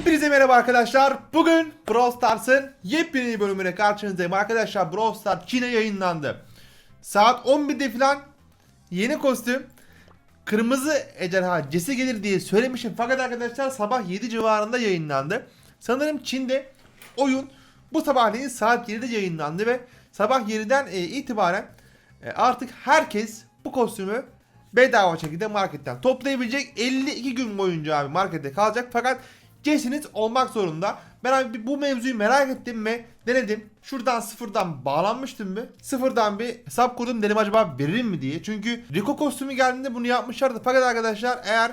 Hepinize merhaba arkadaşlar. Bugün Brawl Stars'ın yepyeni bölümüne karşınızdayım arkadaşlar. Brawl Stars Çin'e yayınlandı. Saat 11'de falan yeni kostüm Kırmızı Ejderha Cesi gelir diye söylemişim. Fakat arkadaşlar sabah 7 civarında yayınlandı. Sanırım Çin'de oyun bu sabahleyin saat 7'de yayınlandı ve sabah 7'den e, itibaren e, artık herkes bu kostümü bedava şekilde marketten toplayabilecek 52 gün boyunca abi markette kalacak fakat Jesse'niz olmak zorunda. Ben abi bu mevzuyu merak ettim ve denedim. Şuradan sıfırdan bağlanmıştım bir. Sıfırdan bir hesap kurdum dedim acaba veririm mi diye. Çünkü Rico kostümü geldiğinde bunu yapmışlardı. Fakat arkadaşlar eğer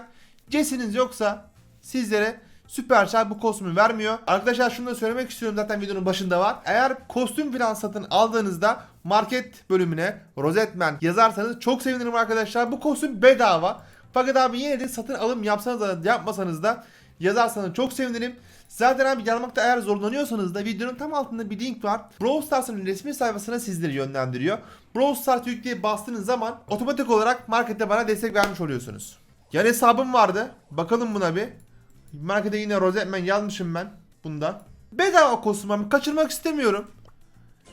Jesse'niz yoksa sizlere Supercell bu kostümü vermiyor. Arkadaşlar şunu da söylemek istiyorum zaten videonun başında var. Eğer kostüm falan satın aldığınızda market bölümüne Rosetman yazarsanız çok sevinirim arkadaşlar. Bu kostüm bedava. Fakat abi yine de satın alım yapsanız da yapmasanız da yazarsanız çok sevinirim. Zaten abi yazmakta eğer zorlanıyorsanız da videonun tam altında bir link var. Brawl Stars'ın resmi sayfasına sizleri yönlendiriyor. Brawl Stars yükleye bastığınız zaman otomatik olarak markette bana destek vermiş oluyorsunuz. Yan hesabım vardı. Bakalım buna bir. Markete yine Rosetman yazmışım ben bunda. Bedava kostüm abi kaçırmak istemiyorum.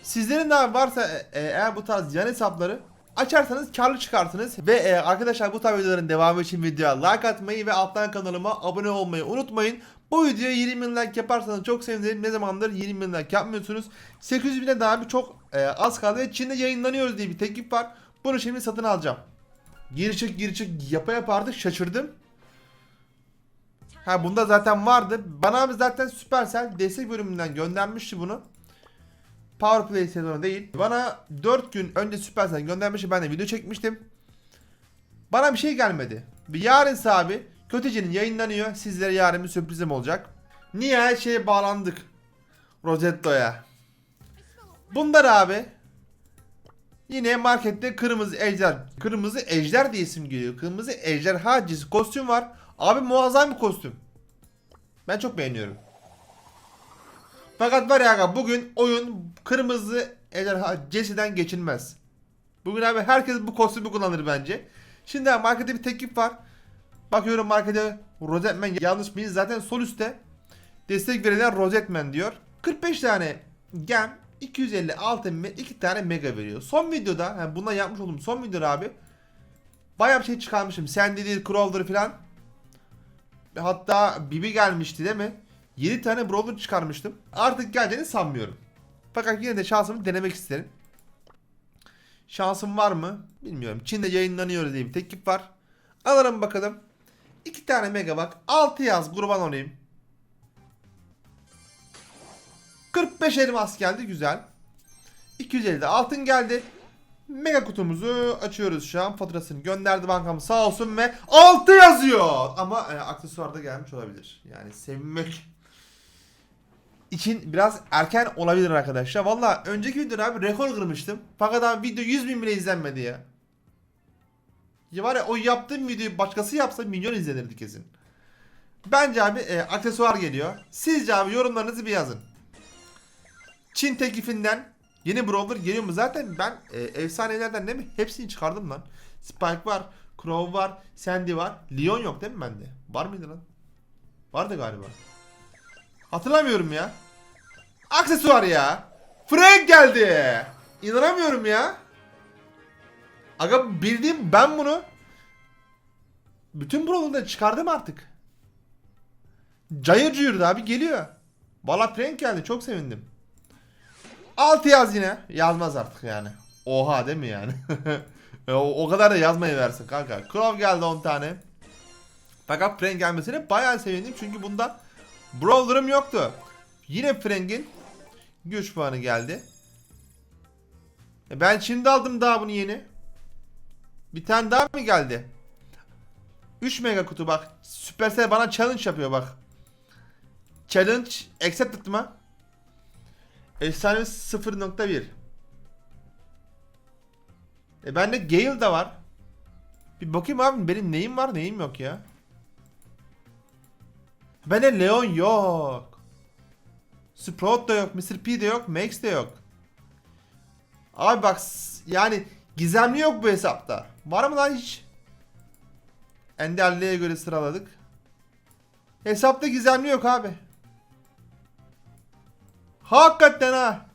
Sizlerin de varsa e, e, eğer bu tarz yan hesapları açarsanız karlı çıkarsınız. Ve e, arkadaşlar bu tarz videoların devamı için videoya like atmayı ve alttan kanalıma abone olmayı unutmayın. Bu videoya 20 bin like yaparsanız çok sevinirim. Ne zamandır 20 bin like yapmıyorsunuz. 800 bine daha bir çok e, az kaldı Çin'de yayınlanıyoruz diye bir teklif var. Bunu şimdi satın alacağım. Geri çık geri çık yapa yapa şaşırdım. Ha bunda zaten vardı. Bana abi zaten Supercell destek bölümünden göndermişti bunu. Powerplay sezonu değil. Bana 4 gün önce Supercell göndermişti. Ben de video çekmiştim. Bana bir şey gelmedi. Bir yarın abi Kötüce'nin yayınlanıyor. Sizlere yarın bir sürprizim olacak. Niye her şeye bağlandık? Rosetto'ya. Bunlar abi Yine markette kırmızı ejder. Kırmızı ejder diye isim geliyor. Kırmızı ejderha cinsi kostüm var. Abi muazzam bir kostüm. Ben çok beğeniyorum. Fakat var ya aga, bugün oyun kırmızı ejderha Jesse'den geçilmez. Bugün abi herkes bu kostümü kullanır bence. Şimdi abi markette bir teklif var. Bakıyorum markete Rosetman yanlış mıyız? Zaten sol üstte destek verilen Rosetman diyor. 45 tane gem 250 altın ve 2 tane mega veriyor. Son videoda yani bundan yapmış olduğum son videoda abi bayağı bir şey çıkarmışım. Sandy değil, Crowder falan. Hatta Bibi gelmişti değil mi? 7 tane Brawler çıkarmıştım. Artık geleceğini sanmıyorum. Fakat yine de şansımı denemek isterim. Şansım var mı? Bilmiyorum. Çin'de yayınlanıyor diye bir teklif var. Alırım bakalım. 2 tane mega bak. 6 yaz kurban olayım. 45 elmas geldi güzel. 250 de altın geldi. Mega kutumuzu açıyoruz şu an. Faturasını gönderdi bankamız sağ olsun ve 6 yazıyor. Ama e, aksesuar da gelmiş olabilir. Yani sevinmek için biraz erken olabilir arkadaşlar. Valla önceki videoda abi rekor kırmıştım. Fakat abi video 100 bin bile izlenmedi ya. Ya var ya o yaptığım videoyu başkası yapsa milyon izlenirdi kesin. Bence abi e, aksesuar geliyor. Sizce abi yorumlarınızı bir yazın. Çin teklifinden yeni brawler geliyor mu? Zaten ben e, efsanelerden değil mi? Hepsini çıkardım lan. Spike var, Crow var, Sandy var. Leon yok değil mi bende? Var mıydı lan? Vardı galiba. Hatırlamıyorum ya. Aksesuar ya. Frank geldi. İnanamıyorum ya. Aga bildiğim ben bunu bütün brawler'da çıkardım artık. Cayır cayır abi geliyor. Valla Frank geldi çok sevindim. 6 yaz yine. Yazmaz artık yani. Oha değil mi yani? o, o kadar da yazmayı versin kanka. Crow geldi 10 tane. Fakat Frank gelmesine bayağı sevindim çünkü bunda Brawler'ım yoktu. Yine Frank'in güç puanı geldi. E ben şimdi aldım daha bunu yeni. Bir tane daha mı geldi? 3 mega kutu bak. Supercell bana challenge yapıyor bak. Challenge accepted mı? Efsanemiz 0.1 E bende Gale da var. Bir bakayım abi benim neyim var neyim yok ya. Bende Leon yok. Sprout da yok, Mr. P de yok, Max de yok. Abi bak yani gizemli yok bu hesapta. Var mı lan hiç? Enderliğe göre sıraladık. Hesapta gizemli yok abi. Hakikaten ha.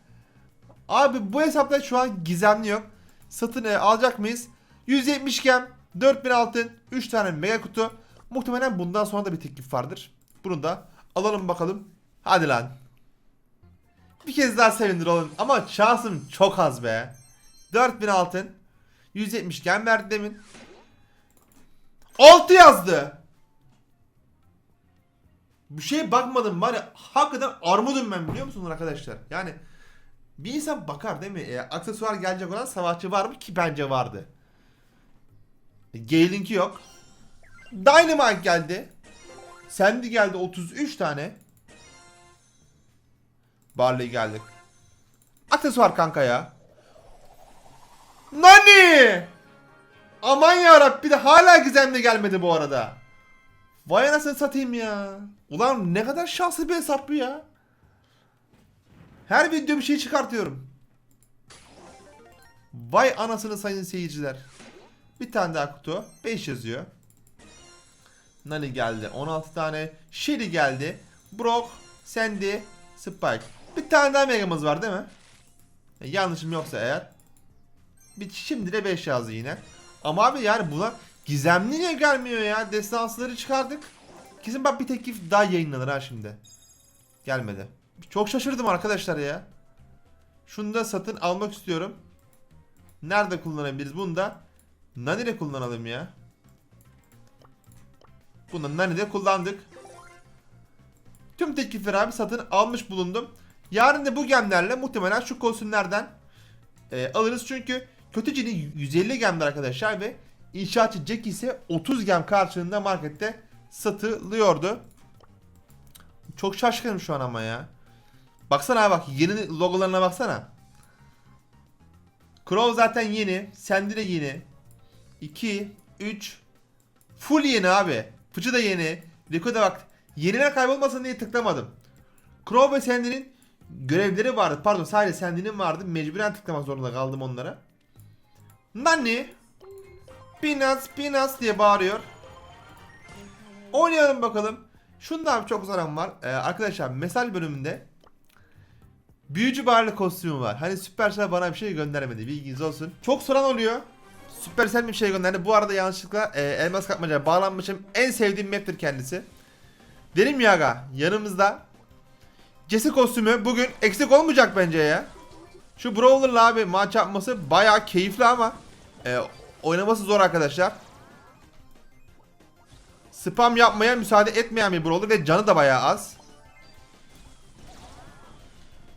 Abi bu hesapta şu an gizemli yok. Satın e, alacak mıyız? 170 gem, 4000 altın, 3 tane mega kutu. Muhtemelen bundan sonra da bir teklif vardır. Bunu da alalım bakalım. Hadi lan. Bir kez daha sevindir oğlum. Ama şansım çok az be. 4000 altın. 170 gem verdi demin. 6 yazdı. Bu şeye bakmadım var ya hakikaten armudum ben biliyor musunuz arkadaşlar? Yani bir insan bakar değil mi? E, aksesuar gelecek olan savaşçı var mı ki bence vardı. E, Gale'inki yok. Dynamite geldi. Sandy geldi 33 tane. Barley geldi. Aksesuar kanka ya. Nani? Aman ya bir de hala gizemli gelmedi bu arada. Vay anasını satayım ya. Ulan ne kadar şanslı bir hesap bu ya. Her video bir şey çıkartıyorum. Vay anasını sayın seyirciler. Bir tane daha kutu. 5 yazıyor. Nani geldi. 16 tane. Shelly geldi. Brock, Sandy, Spike. Bir tane daha megamız var değil mi? E, yanlışım yoksa eğer. Bir, şimdi de 5 yazdı yine. Ama abi yani buna gizemli niye gelmiyor ya? Destansları çıkardık. Kesin bak bir teklif daha yayınlanır ha şimdi. Gelmedi. Çok şaşırdım arkadaşlar ya. Şunu da satın almak istiyorum. Nerede kullanabiliriz? Bunu da Nani'de kullanalım ya. Bunu Nani'de kullandık. Tüm teklifleri abi satın almış bulundum. Yarın da bu gemlerle muhtemelen şu kostümlerden e, alırız. Çünkü Kötücü'nün 150 gemler arkadaşlar ve inşaatçı Jack ise 30 gem karşılığında markette satılıyordu. Çok şaşkınım şu an ama ya. Baksana bak yeni logolarına baksana. Crow zaten yeni. Sandy de yeni. 2, 3. Full yeni abi. Fıçı da yeni. Rico da bak. Yeniler kaybolmasın diye tıklamadım. Crow ve Sandy'nin görevleri vardı. Pardon sadece Sandy'nin vardı. Mecburen tıklamak zorunda kaldım onlara. Nani? Peanuts, Peanuts diye bağırıyor. Oynayalım bakalım. Şundan çok soran var. Ee, arkadaşlar mesaj bölümünde büyücü bağırlı kostümü var. Hani Supercell bana bir şey göndermedi. Bilginiz olsun. Çok soran oluyor. Supercell bir şey gönderdi. Bu arada yanlışlıkla e, elmas kapmaca bağlanmışım. En sevdiğim map'tir kendisi. Dedim ya yanımızda Jesse kostümü bugün eksik olmayacak bence ya. Şu Brawler'la abi maç yapması bayağı keyifli ama e, oynaması zor arkadaşlar. Spam yapmaya müsaade etmeyen bir Brawler ve canı da bayağı az.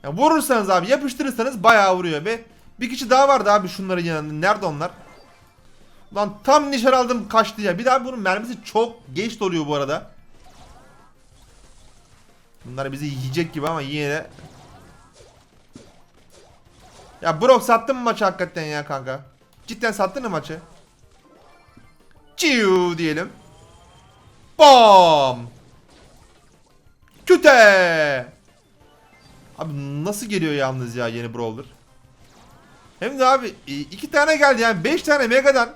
Ya vurursanız abi yapıştırırsanız bayağı vuruyor ve bir kişi daha vardı abi şunların yanında. Nerede onlar? Lan tam nişan aldım kaçtı ya. Bir daha bunun mermisi çok geç doluyor bu arada. Bunlar bizi yiyecek gibi ama yine de ya Brock sattın mı maçı hakikaten ya kanka? Cidden sattın mı maçı? Ciu diyelim. Bam. Küte. Abi nasıl geliyor yalnız ya yeni Brawler? Hem de abi e, iki tane geldi yani beş tane Mega'dan.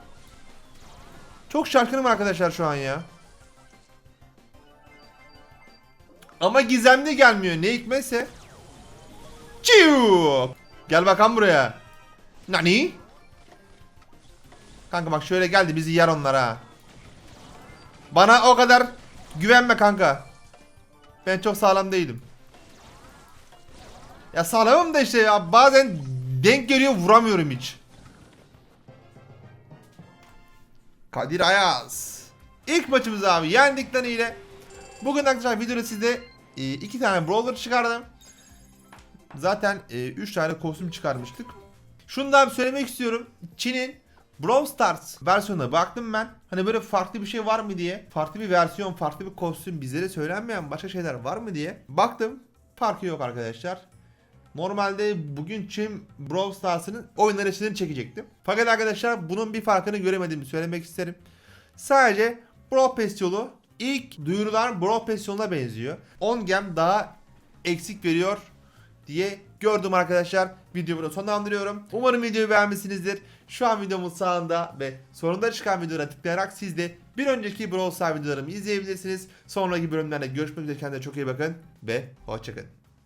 Çok şaşkınım arkadaşlar şu an ya. Ama gizemli gelmiyor ne hikmetse. Ciu. Gel bakalım buraya. Nani? Kanka bak şöyle geldi bizi yer onlar ha. Bana o kadar güvenme kanka. Ben çok sağlam değilim. Ya sağlamım da işte ya bazen denk geliyor vuramıyorum hiç. Kadir Ayaz. İlk maçımız abi yendik ile. Bugün arkadaşlar videoda size e, iki tane brawler çıkardım. Zaten 3 tane kostüm çıkarmıştık. Şunu da söylemek istiyorum. Çin'in Brawl Stars versiyonuna baktım ben. Hani böyle farklı bir şey var mı diye. Farklı bir versiyon, farklı bir kostüm bizlere söylenmeyen başka şeyler var mı diye. Baktım. Farkı yok arkadaşlar. Normalde bugün Çin Brawl Stars'ın oyun arayışını çekecektim. Fakat arkadaşlar bunun bir farkını göremediğimi söylemek isterim. Sadece Brawl Pass yolu ilk duyurulan Brawl Pass yoluna benziyor. 10 gem daha eksik veriyor diye gördüm arkadaşlar. Videomu da sonlandırıyorum. Umarım videoyu beğenmişsinizdir. Şu an videomun sağında ve sonunda çıkan videolara tıklayarak siz de bir önceki Brawl Stars videolarımı izleyebilirsiniz. Sonraki bölümlerde görüşmek üzere kendinize çok iyi bakın ve hoşçakalın.